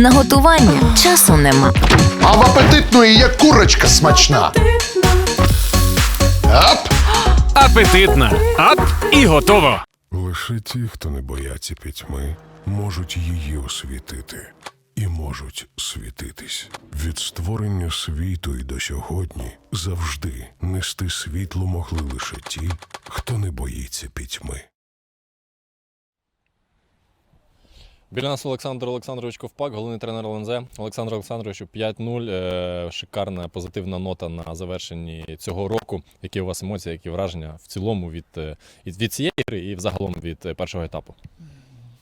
На готування часу нема. А в апетитної є курочка смачна. Ап! Апетитна. Ап і готово. Лише ті, хто не бояться пітьми, можуть її освітити і можуть світитись. Від створення світу і до сьогодні завжди нести світло могли лише ті, хто не боїться пітьми. Біля нас Олександр Олександрович Ковпак, головний тренер ЛНЗ. Олександр Олександровичу 5-0. Е, Шикарна позитивна нота на завершенні цього року. Які у вас емоції, які враження в цілому від, е, від, цієї гри і взагалом від е, першого етапу?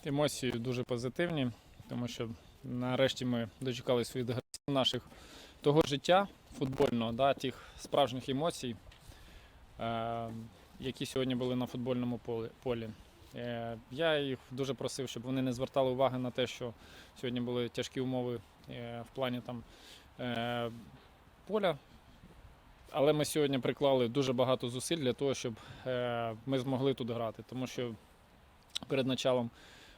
Емоції дуже позитивні, тому що нарешті ми дочекалися від наших того життя футбольного, да, тих справжніх емоцій, які сьогодні були на футбольному полі- я їх дуже просив, щоб вони не звертали уваги на те, що сьогодні були тяжкі умови е, в плані там, е, поля. Але ми сьогодні приклали дуже багато зусиль для того, щоб е, ми змогли тут грати, тому що перед началом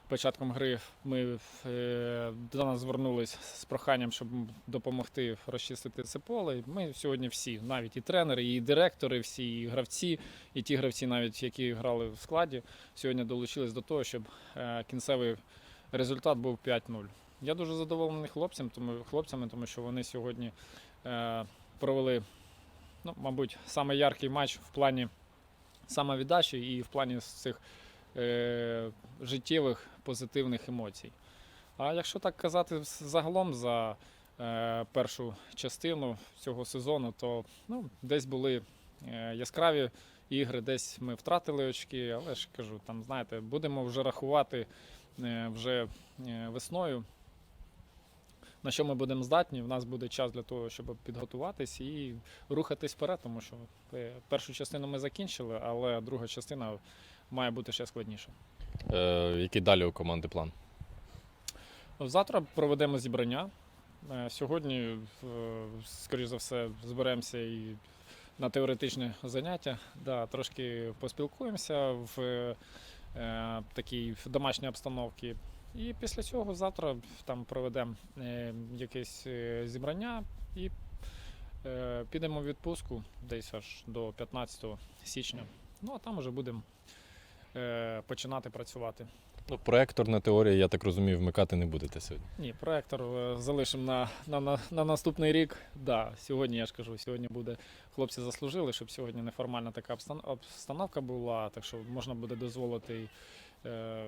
початком гри ми е, до нас звернулись з проханням, щоб допомогти розчистити це поле. Ми сьогодні всі, навіть і тренери, і директори, всі і гравці, і ті гравці, навіть які грали в складі, сьогодні долучились до того, щоб е, кінцевий результат був 5-0. Я дуже задоволений хлопцям, тому, хлопцями, тому що вони сьогодні е, провели, ну, мабуть, саме яркий матч в плані самовіддачі і в плані цих життєвих позитивних емоцій. А якщо так казати загалом за е, першу частину цього сезону, то ну, десь були е, яскраві ігри, десь ми втратили очки, але ж кажу, там, знаєте, будемо вже рахувати е, вже е, весною. На що ми будемо здатні, в нас буде час для того, щоб підготуватись і рухатись вперед, тому що е, першу частину ми закінчили, але друга частина має бути ще складніша. Е, який далі у команди план? Завтра проведемо зібрання. Е, Сьогодні, е, скоріш за все, зберемося і на теоретичне заняття. Да, трошки поспілкуємося в е, такій домашній обстановці. І після цього завтра там проведемо е, якесь е, зібрання і е, підемо в відпустку десь аж до 15 січня. Ну а там вже будемо починати працювати. Ну, проекторна теорія, я так розумію, вмикати не будете сьогодні. Ні, проектор е, залишимо на, на, на, на наступний рік. Да, сьогодні я ж кажу, сьогодні буде. Хлопці заслужили, щоб сьогодні неформальна така обстановка була, так що можна буде дозволити е,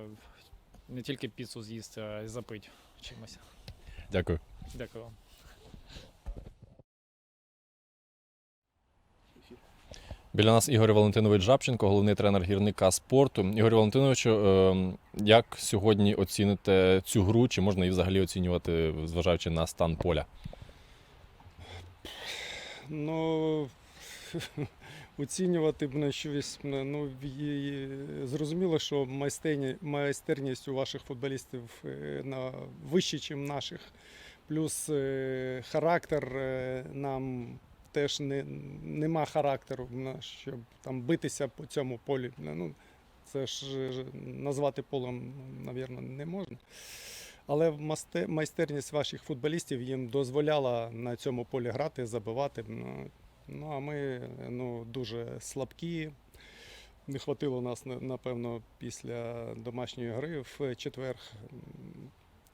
не тільки піцу з'їсти, а й запити чимось. Дякую. Дякую вам. Біля нас Ігор Валентинович Жабченко, головний тренер гірника спорту. Ігор Валентиновичу, е, як сьогодні оціните цю гру? Чи можна її взагалі оцінювати, зважаючи на стан поля? Ну, оцінювати б на щось. Ну, зрозуміло, що майстерність у ваших футболістів е, на, вища, ніж наших. Плюс е, характер е, нам теж не, нема характеру, щоб там битися по цьому полі. Ну, це ж назвати полем, мабуть, не можна. Але майстерність ваших футболістів їм дозволяла на цьому полі грати, забивати. Ну, Ну а ми ну, дуже слабкі. Не хватило нас, напевно, після домашньої гри в четвер.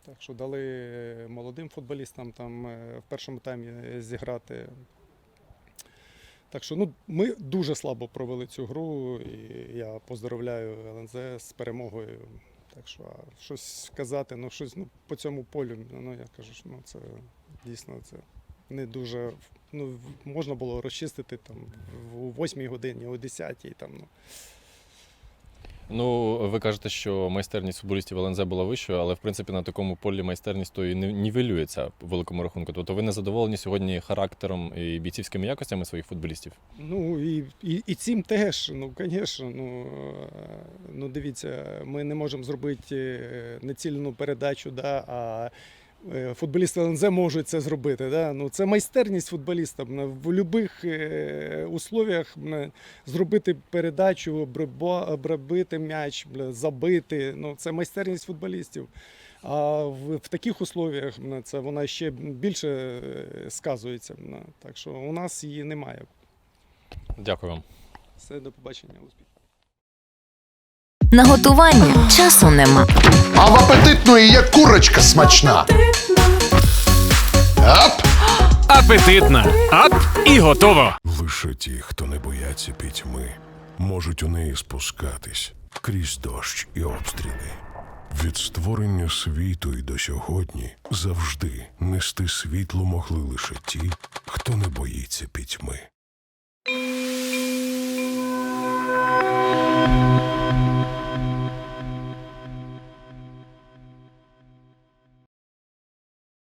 Так що дали молодим футболістам там е, в першому таймі зіграти. Так що ну, ми дуже слабо провели цю гру, і я поздравляю ЛНЗ з перемогою. Так що а щось сказати, ну щось ну, по цьому полю, ну я кажу, що ну, це дійсно це не дуже. Ну, можна було розчистити там в- восьмій 8 годині, о 10 там. Ну. Ну, ви кажете, що майстерність футболістів ЛНЗ була вищою, але в принципі на такому полі майстерність то і нівелюється по великому рахунку. Тобто ви не задоволені сьогодні характером і бійцівськими якостями своїх футболістів? Ну і, і, і цим теж, ну, звісно, ну, ну дивіться, ми не можемо зробити е, нецілену передачу, да, а футболісти ЛНЗ можуть це зробити. Да? Ну, це майстерність футболіста. В будь-яких условіях зробити передачу, обробити м'яч, забити. Ну, це майстерність футболістів. А в, в таких условіях це вона ще більше е, сказується. Так що у нас її немає. Дякую вам. Все, до побачення, успіхів. На готування часу нема. А в апетитної є курочка смачна. Ап! Апетитна. Ап і готово. Лише ті, хто не бояться пітьми, можуть у неї спускатись крізь дощ і обстріли. Від створення світу і до сьогодні завжди нести світло могли лише ті, хто не боїться пітьми.